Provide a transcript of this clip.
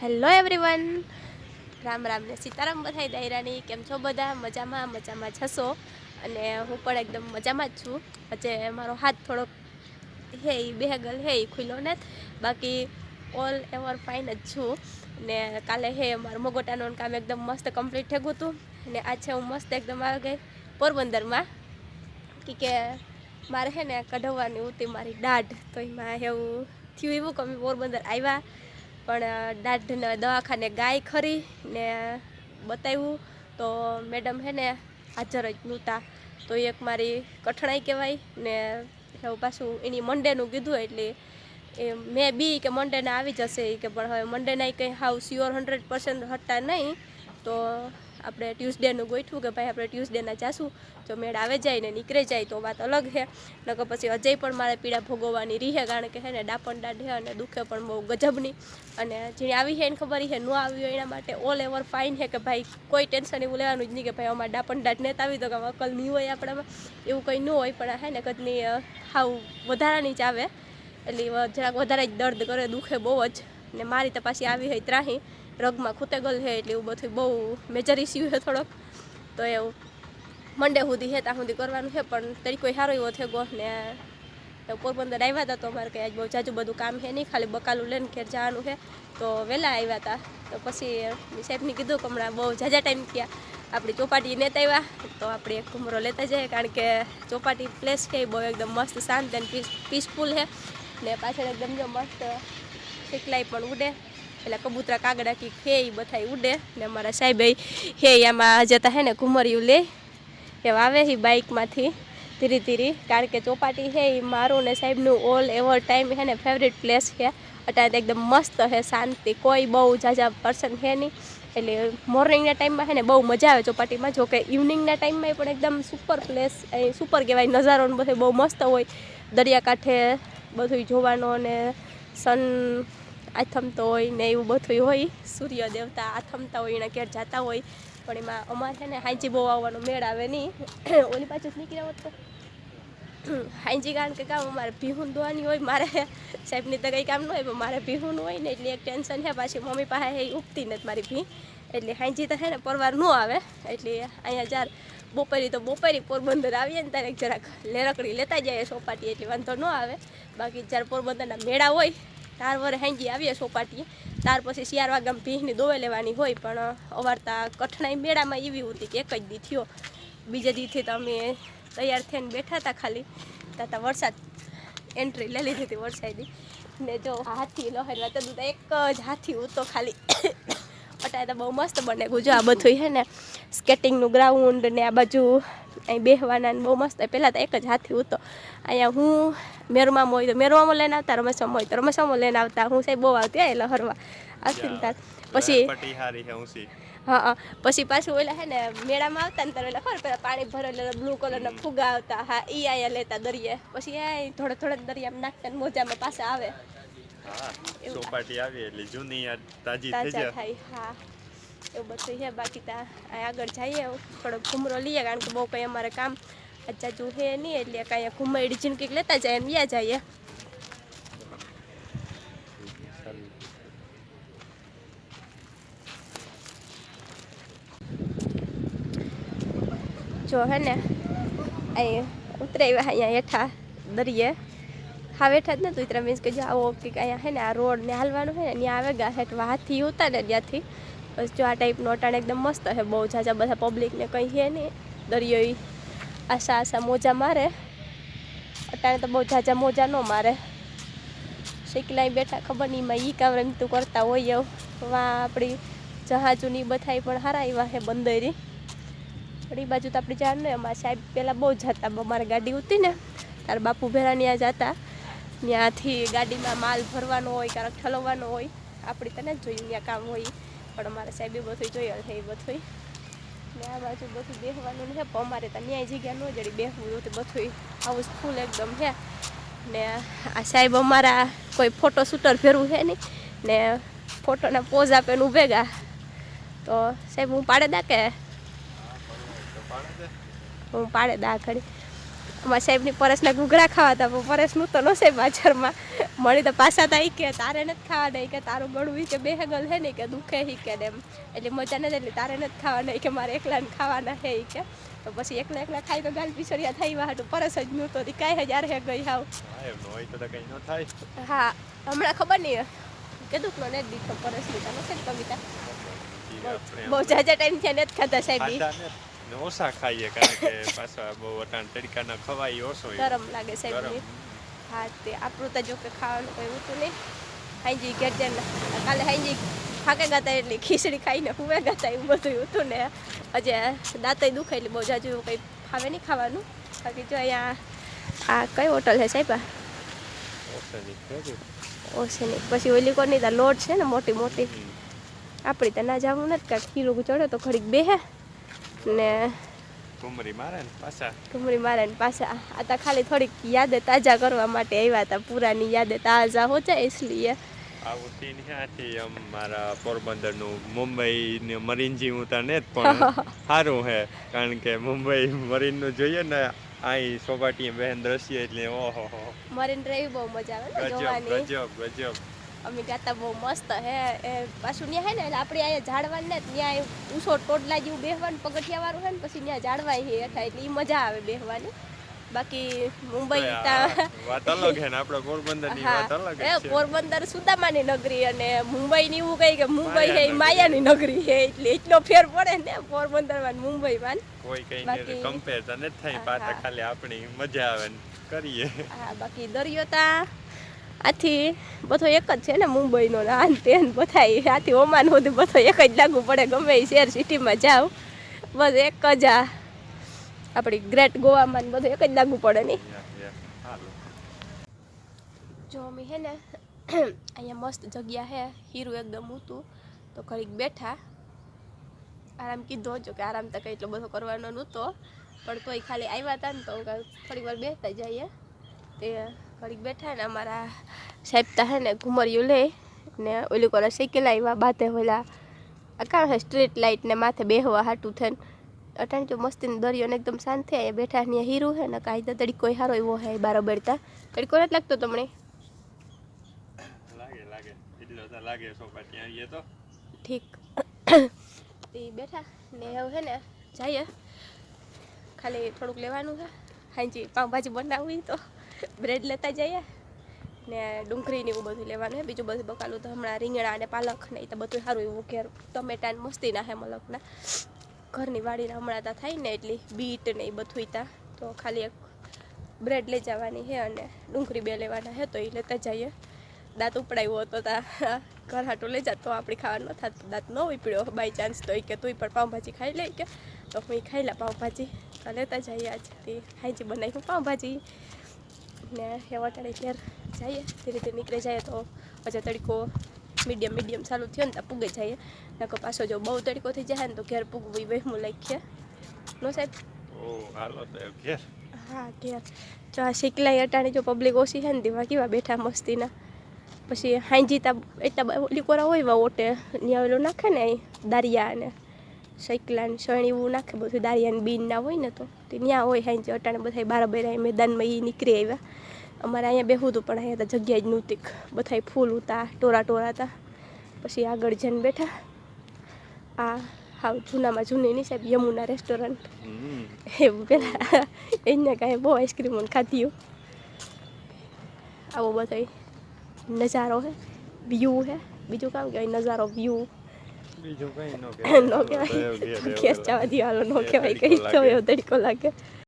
Hello everyone Ram Ram ને સીતારામ બધાય દાયરાની. કેમ છો બધા? મજામાં? મજામાં જશો અને હું પણ એકદમ મજામાં જ છું. વચ્ચે મારો હાથ થોડોક હે ઈ બેગલ હે ખુલ્લો ને બાકી ઓલ એવર ફાઇન જ છું. ને કાલે હે મારું મગોટાનું કામ એકદમ મસ્ત કમ્પ્લીટ થયું હતું. ને આ છે હું મસ્ત એકદમ આવી ગઈ પોરબંદરમાં. કે કે મારે હે ને કઢાવવાની હતી મારી દાઢ. તો એમાં એવું થયું એવું કે અમે પોરબંદર આવ્યા. પણ દાઢને, દવાખાને ગાય ખરી ને બતાવ્યું. તો મેડમ હે ને હાજર જ નહોતા. તો એક મારી કઠણાઈ કહેવાય ને પાછું એની મંડેનું કીધું એટલે એ મેં બી કે મંડેના આવી જશે કે પણ હવે મંડેના કંઈ હાવ સ્યોર હંડ્રેડ પર્સન્ટ હતા નહીં. તો આપણે ટ્યુઝડેનું ગોઠવું કે ભાઈ આપણે ટ્યુઝડેના જાશું, જો મેળ આવે જાય ને નીકળે જાય તો વાત અલગ છે નકર પછી અજય પણ મારે પીડા ભોગવવાની રહે કારણ કે હે ને ડાપણ દાઢ છે અને દુખે પણ બહુ ગજબની. અને જેને આવી છે એને ખબર છે ન આવી હોય એના માટે ઓલ એવર ફાઇન છે કે ભાઈ કોઈ ટેન્શન એવું લેવાનું જ નહીં કે ભાઈ અમારે ડાપણ દાઢ નેતા આવી તો કે અકલ નહીં હોય આપણામાં. એવું કંઈ ન હોય પણ હે ને કદની હાવ વધારાની જ આવે. એટલે જરાક વધારે જ દર્દ કરે, દુખે બહુ જ. ને મારી તો પાછી આવી હોય ત્રાહી. રગમાં ખૂતેગલ છે એટલે એવું બધું બહુ મેજર ઇસ્યુ છે થોડોક. તો એવું મંડે સુધી છે ત્યાં સુધી કરવાનું છે, પણ તરીકો સારો એવો થયો ને પોરબંદર આવ્યા હતા તો અમારે કંઈ આજ બહુ જાજુ બધું કામ છે નહીં, ખાલી બકાલું લઈને ઘેર જવાનું છે. તો વહેલા આવ્યા હતા. તો પછી સાહેબને કીધું કે હમણાં બહુ જાજા ટાઈમ થયા. આપણી ચોપાટી નેતા આવ્યા. તો આપણે એક ઘુમરો લેતા જઈએ, કારણ કે ચોપાટી પ્લેસ છે, બહુ એકદમ મસ્ત, શાંત અને પીસ પીસફુલ છે. ને પાછળ એકદમ જો મસ્ત શીખલાઈ પણ ઉડે. એટલે કબૂતરા કાગડા કી હે એ બધા ઉડે. ને અમારા સાહેબ હે આમાં જતા હે ને ઘુમરિયું લે. એ આવે એ બાઇકમાંથી ધીરે ધીરે. કારણ કે ચોપાટી છે એ મારું ને સાહેબનું ઓલ એવર ટાઈમ હે ને ફેવરેટ પ્લેસ છે અત્યારે એકદમ મસ્ત હે, શાંતિ. કોઈ બહુ ઝાઝા પર્સન હે નહીં એટલે મોર્નિંગના ટાઈમમાં છે ને બહુ મજા આવે ચોપાટીમાં. જો કે ઇવનિંગના ટાઈમમાં પણ એકદમ સુપર પ્લેસ સુપર કહેવાય. નજારો બધું બહુ મસ્ત હોય. દરિયાકાંઠે બધું જોવાનો ને સન આથમતો હોય ને એવું બધું હોય. સૂર્ય દેવતા આથમતા હોય, એના ઘેર જતા હોય. પણ એમાં અમારે છે ને હાંજી બહુ આવવાનો મેળ આવે નહીં. ઓલી પાછું જ નીકળ્યા હોત તો. હાંજી કારણ કે કામ અમારે ભીહું દોવાની હોય, મારે સાહેબની તો કંઈ કામ ન હોય, પણ મારે ભીહુન હોય ને એટલે એક ટેન્શન છે. પાછી મમ્મી પાસે એ ઉગતી નથી મારી ભી. એટલે હાંજી તો છે ને પરવાર ન આવે. એટલે અહીંયા જ્યારે બપોરી તો બપોરી પોરબંદર આવીએ ને ત્યારે જરાક લેરકડી લેતા જઈએ સોપાટી, એટલે વાંધો ન આવે. બાકી જ્યારે પોરબંદરના મેળા હોય તાર વરે હાંજી આવીએ સોપાટીએ. તાર પછી શિયાર વાગામાં ભીંની દોવે લેવાની હોય, પણ અવારતા કઠણાઈ મેળામાં એવી હતી કે એક જ દી થયો. બીજા દીથી તમે તૈયાર થઈને બેઠા હતા ખાલી. તાતા વરસાદ એન્ટ્રી લઈ લીધી હતી વરસાદી. ને જો હાથી લહેરવા તો દૂધ એક જ હાથી ઉતો ખાલી. અટાય તો બહુ મસ્ત બને જો આ બધું છે ને. સ્કેટિંગનું ગ્રાઉન્ડ ને આ બાજુ અહીં બેહવાના બહુ મસ્ત. પહેલાં તો એક જ હાથી ઉતો અહીંયા હું મેરમામાં હોય તો મેરમામાં લઈને આવતા રમેશમાં હોય તો રમેશમાં લઈને આવતા. હું સાહેબ બહુ આવતી એટલે હરવા. આવતી પછી હા હા પછી પાછું ઓલા હે ને મેળામાં આવતા ને ત્યારે ખબર પેલા પાણી ભરેલા બ્લુ કલરના ફુગા આવતા. હા ઈ આયા લેતા દરિયે. પછી એ થોડા થોડા દરિયામાં નાખતા ને મોજામાં પાછા આવે. ચોપાટી આવી એટલે જૂની તાજી થઈ જાય. હા. એવું બધું છે. બાકી ત્યાં આગળ જઈએ થોડોક ઘૂમરો લઈએ, કારણ કે બહુ કંઈ અમારે કામ જાજુ હે નહીં, એટલે કાંઈ ઘુમાડી જિંદગી લેતા જાય એમ વ્યા જઈએ. જો હે ને, અહીં ઉતરાવ્યા અહીંયા હેઠા દરિયે. હા બેઠા જ નતું ઉતરા મીન્સ કે જો આવો કે અહીંયા હે ને, આ રોડ ને હાલવાનું હોય ને, ત્યાં આવે ગા હેઠ હાથી ઉતારે ત્યાંથી. જો આ ટાઈપનો અટાણ એકદમ મસ્ત છે, બહુ ઝાઝા બધા પબ્લિકને કંઈ છે નહીં. દરિયોઈ આશા આશા મોજા મારે. અટાણે તો બહુ ઝાઝા મોજા ન મારે. શીખલાઈ બેઠા ખબર નહીં, એમાં ઈ કામ રમતું કરતા હોય એવું. વા આપણી જહાજોની બધાય પણ હારા એવા છે બંદરી. પણ એ બાજુ તો આપણે જાણ નહીં અમારા સાહેબ પહેલાં બહુ જતા, અમારે ગાડી ઉતી ને, તાર બાપુ ભેરા ત્યાં જતા. ત્યાંથી ગાડીમાં માલ ભરવાનો હોય ક્યારેક ઠલવવાનો હોય. આપણે તને જ જોયું ત્યાં કામ હોય પણ અમારે સાહેબ એ બધું જોયેલ છે, એ બધું ને આ બાજુ બધું બેસવાનું છે, પણ અમારે તો ન્યાય જગ્યા ન જડી બેસવું હતું બધું હાઉસફુલ એકદમ છે. ને આ સાહેબ અમારા કોઈ ફોટો શૂટર ફેરવું છે નહીં. ને ફોટોના પોઝ આપે ને ભેગા તો સાહેબ, હું પાડે દા કે? હું પાડે દા ખડી અમારા સાહેબની પરસના ઘૂઘરા ખાવા હતા, પણ પરસનું તો સાહેબ બાજારમાં મળી તો પાછા થાય કે તારે નથી ખાવાના નહીં કે તારું ગળું કે બે હગલ હે નહીં કે દુખે ઈ કે એમ. એટલે મજા નથી એટલે તારે નથી ખાવાના નહીં કે મારે એકલાને ખાવાના હે કે. તો પછી એકલા એકલા ખાઈ તો ગાલ પીછળિયા થઈ વાટું પરસ જ નું તો કાંઈ હજાર હે ગઈ હાવ. હા ન હા હમણાં ખબર નહીં કીધું કે મને દીઠો પરસ લીધા ને કવિતા. ઈ બહુ જાજા ટાઈમ છે નથી ખાતા સાહેબ ને ને ઓછા ખાઈએ કારણ કે પાછા બહુ અટાણ તડકાના ખવાય ઓછો ગરમ લાગે સાહેબ. હા તે આપણું તો જો કે ખાવાનું કોઈ હતું નહીં. હાઈજી ઘેર જઈને કાલે હાઈજી થાકે ગાતા એટલે ખીચડી ખાઈને હુવે ગાતા એવું બધું હતું ને. હજે દાંતય દુખે એટલે બહુ જાજુ એવું કંઈ ફાવે નહીં ખાવાનું. બાકી જો અહીંયા આ કઈ હોટલ છે સાહેબ ખરી. પછી ઓલી કોની તા લોટ છે ને મોટી મોટી. આપણી તો ના જવું નથી કાંઈક ખીરું ચડે તો ઘડીક બેહે. ને કુમરી મારે ને પાછા? કુમરી મારે ને પાછા. આ તો ખાલી થોડીક યાદે તાજા કરવા માટે આવ્યા હતા પુરાની યાદે તાજા હો જાય એટલે આવું તીન ત્યાંથી આમ મારા પોરબંદરનું મુંબઈ ને મરીન જી હું તને પણ સારું હે કારણ કે મુંબઈ મરીનનું જોઈએ ને આઈ સોપાટી બહેન દ્રશ્ય એટલે ઓહો મરીન ડ્રાઈવ બહુ મજા આવે ને જોવાની. ગજબ ગજબ. અમે ગાતા બહુ મસ્ત. હે એ પાછું ત્યાં હે ને એટલે આપણે અહીંયા ઝાડવાનું ને ત્યાં ઊંચો ટોડલા જેવું બેહવાનું પગથિયા વાળું હે ને પછી ત્યાં ઝાડવાય હે હેઠા એટલે એ મજા આવે બેહવાની. બાકી મુંબઈ વાત અલગ હે ને આપણે પોરબંદરની વાત અલગ છે. પોરબંદર સુદામાની નગરી અને મુંબઈ ની એવું કઈ કે મુંબઈ હે માયાની નગરી હે એટલે એટલો ફેર પડે ને પોરબંદરમાં મુંબઈ માં કોઈ કઈ બાકી- કમ્પેર તો નથી થાય પાછા ખાલી આપણી મજા આવે ને કરીએ. હા બાકી દરિયો તા આથી બધો એક જ છે ને મુંબઈનો ને આન તેન બધાય. આથી ઓમાન સુધી બધો એક જ લાગુ પડે, ગમે એ શહેર સિટીમાં જાવ. બસ એક જ આ આપણી ગ્રેટ ગોવામાં ને બધું એક જ લાગુ પડે નહીં. જો અમે હે ને અહીંયા મસ્ત જગ્યા હે, હીરું એકદમ ઊંતું તો ઘડીક બેઠા. આરામ કીધો જો કે આરામ તો કંઈ એટલો બધો કરવાનો નહોતો. પણ તોય ખાલી આવ્યા હતા ને તો થોડીક વાર બેસતા જઈએ. તે ઘડીક બેઠા ને અમારા સાહેબ તા હે ને ઘુમરિયું લે ને ઓલી કોલા સાયકલ આવ્યા બાતે ઓલા આ હે સ્ટ્રીટ લાઇટ ને માથે બેહવા હાટું થઈને. અટાણ જો મસ્તીનો દરિયો ને એકદમ શાંત થઈ બેઠા ને હીરું હે ને કાયદા તડીકો હારો એવો હે બારો બેડતા તડીકો નથી લાગતો તમને? લાગે લાગે. એટલો તો લાગે સોપાટી આવીએ તો. ઠીક. તે બેઠા ને હવે હે ને જઈએ. ખાલી થોડુંક લેવાનું છે હાંજી પાઉંભાજી બનાવવી તો. બ્રેડ લેતા જઈએ ને ડુંગળીને એવું બધું લેવાનું. બીજું બધું બકાલું તો હમણાં રીંગણા અને પાલક ને એ તો બધું સારું એવું ઘેર ટમેટા ને મસ્તી ના હે મલકના. ઘરની વાડીના હમણાં તા થાય ને એટલી બીટ ને એ બધું તા. તો ખાલી એક બ્રેડ લઈ જવાની છે અને ડુંગળી બે લેવાના છે તો એ લેતા જઈએ. દાંત ઉપડાવ્યો હતો તા ઘર હાટું લઈ જાત આપણી ખાવાનું ન થાત. દાંત ન ઉપડ્યો બાય ચાન્સ તો એ કે તું પણ પાઉંભાજી ખાઈ લે કે. તો હું ખાઈ લા પાઉંભાજી. તો લેતા જઈએ આજથી હાઈજી બનાવી પાઉંભાજી. ને એવા વટાડે ઘેર જઈએ. ધીરે ધીરે નીકળી જાય તો પછી તડકો મીડિયમ મીડિયમ ચાલુ થયો ને ત્યાં પૂગે જઈએ. નકો પાછો જો બહુ તડકો થઈ જાય ને તો ઘેર પૂગવું વહેમું લખીએ નો સાહેબ? હાલો તો ઘેર. હા ઘેર. જો આ શીખલાઈ અટાણી જો પબ્લિક ઓછી છે ને તેમાં કેવા બેઠા મસ્તીના. પછી હાંજીતા એટલા ઓલી કોરા હોય એવા ઓટે ત્યાં ઓલું નાખે ને દારિયા ને શૈકલા ને શણી એવું નાખે, બધું દારિયા ને બીન ના હોય ને તો. ત્યાં હોય હાંજી અટાણે બધા બાર બેરા મેદાનમાં એ નીકળી આવ્યા. અમારે અહીંયા બેહું હતું, પણ અહીંયા તો જગ્યા જ નહોતી. બધા ફૂલ ઉતા ટોરા ટોરા હતા. પછી આગળ જઈને બેઠા. આ હાવ જૂનામાં જૂની નહીં સાહેબ, યમુના રેસ્ટોરન્ટ. એવું પેલા એને કાંઈ બહુ આઈસ્ક્રીમ ખાધી આવો બધો નજારો હે વ્યૂ હે. બીજું કામ કહેવાય નજારો વ્યૂ બીજું કઈ ન ન કહેવાય. ખેસ ચાવા દિવાલો ન કહેવાય કઈ તો એવો તડકો લાગે.